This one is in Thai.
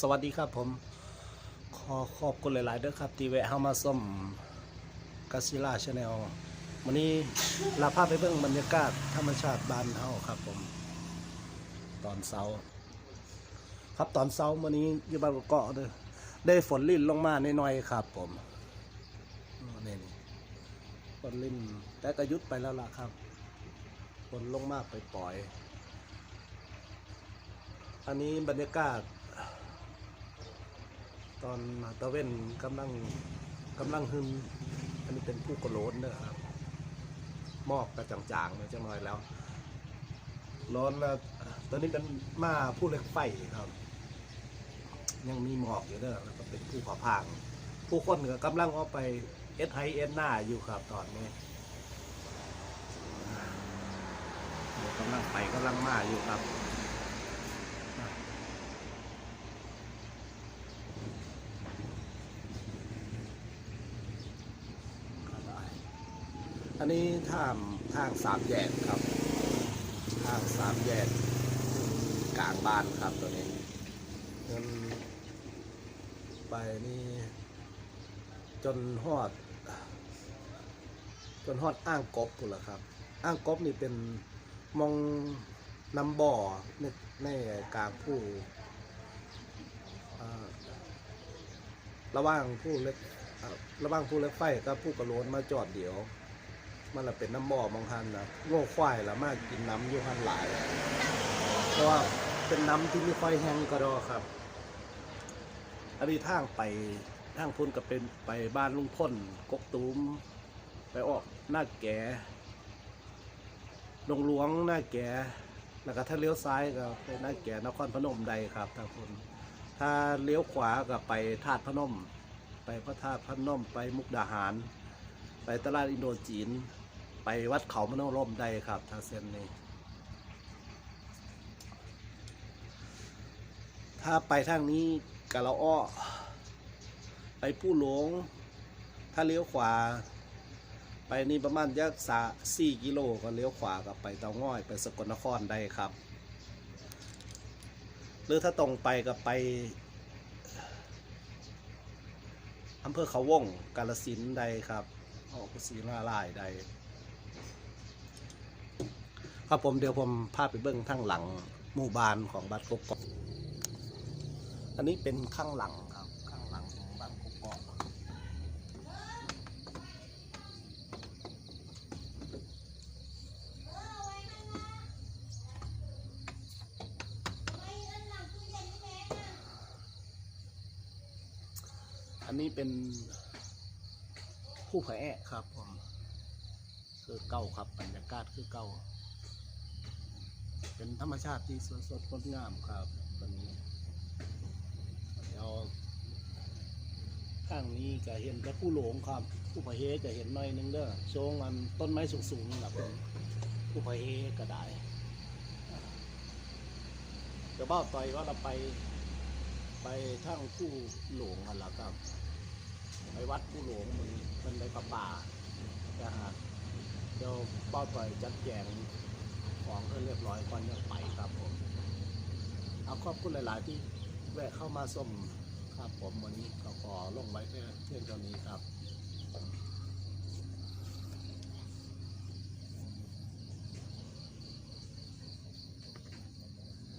สวัสดีครับผม ขอขอบคุณหลาย ๆ เด้อครับ ที่แวะเข้ามาส้มกาซิล่าชาแนลวันนี้ลาภาพไปเบิ่งบรรยากาศธรรมชาติบ้านเฮาครับผม ตอนเช้า ครับตอนเช้าวันนี้อยู่บ้านเกาะเด้อได้ฝนลิ่นลงมาหน่อย ๆ ครับผมนี่นี่ฝนลิ่นแต่ก็ยุดไปแล้วล่ะครับฝนลงมากไปปล่อยอันนี้บรรยากาศ ตอนตะเว้นกำลังกำลังหึมอันนี้เป็นผู้กระโลนเนอะครับมอกกระจางๆเลยจังหน่อยแล้ว ร้อนแล้วตอนนี้เป็นมาผู้เล็กไฟครับ ยังมีหมอกอยู่เด้อแล้วก็เป็นผู้ผาพาง ผู้คนก็กำลังเอาไปเอสไฮเอสหน้าอยู่ครับตอนนี้กำลังไปกำลังมาอยู่ครับ อันนี้ทางทางสามแยกครับ ทางสามแยกกลางบ้านครับตัวนี้เงินไปนี่จนฮอด จนฮอดอ้างกบกูนละครับ อ้างกบนี่เป็นมองนำบ่อในในกลางผู้ระว่างผู้เล็กระว่างผู้เล็กไฟกับผู้กระโลนมาจอดเดียว มันละเป็นน้ำบ่อบางทันนะโง่ควายละมากกินน้ำอยู่หันหลาย เพราะว่าเป็นน้ำที่ไม่ค่อยแห้งก็ดอครับ อันนี้ทางไปทางพุ่นก็เป็นไปบ้านลุงพ่นกกตูมไปออกหน้าแก่ลงหลวงหน้าแก่แล้วก็ถ้าเลี้ยวซ้ายก็ไปหน้าแก่นครพนมใดครับทางพุ่นถ้าเลี้ยวขวาก็ไปธาตุพนม ไปพระธาตุพนมไปมุกดาหาร ไปตลาดอินโดจีน ไปวัดเขามโนร่มได้ครับ ทางเส้นนี้ ถ้าไปทางนี้กะละอ้อ ไปผู้หลง ถ้าเลี้ยวขวา ไปนี่ประมาณยักสาสี่กิโลก็เลี้ยวขวากับไปเตาง่อย ไปสกลนครได้ครับ หรือถ้าตรงไปก็ไปอำเภอเขาวงกาลสินได้ครับออกสีหน้าลายใด ครับผมเดี๋ยวผมพาไปเบิ้องข้างหลังหมู่บ้านของบ้านกกอกอันนี้เป็นข้างหลังครับข้างหลังของบ้านกกอกอันนี้เป็นผู้แพ้ครับผมคือเก่าครับบรรยากาศคือเก่า เป็นธรรมชาติที่สดสดงดงามครับตอนนี้เดี๋ยวข้างนี้ก็เห็นแต่ผู้หลงครับผู้พะเฮก็เห็นหน่อยนึงเด้อโชงอันต้นไม้สูงๆนะเป็นผู้พะเฮก็ได้เดี๋ยวบ้าต่อยว่าเราไปไปทางผู้หลงกันแล้วครับไปวัดผู้หลวงมันมันในป่าป่านะฮะเดี๋ยวเป้าต่อยจัดแจง ของให้เรียบร้อยก่อนจะไปครับผมเอาขอบคุณหลาย ๆ ที่แวะเข้ามาส้มครับผมวันนี้ก็ขอลงไว้เพียงเท่านี้ครับ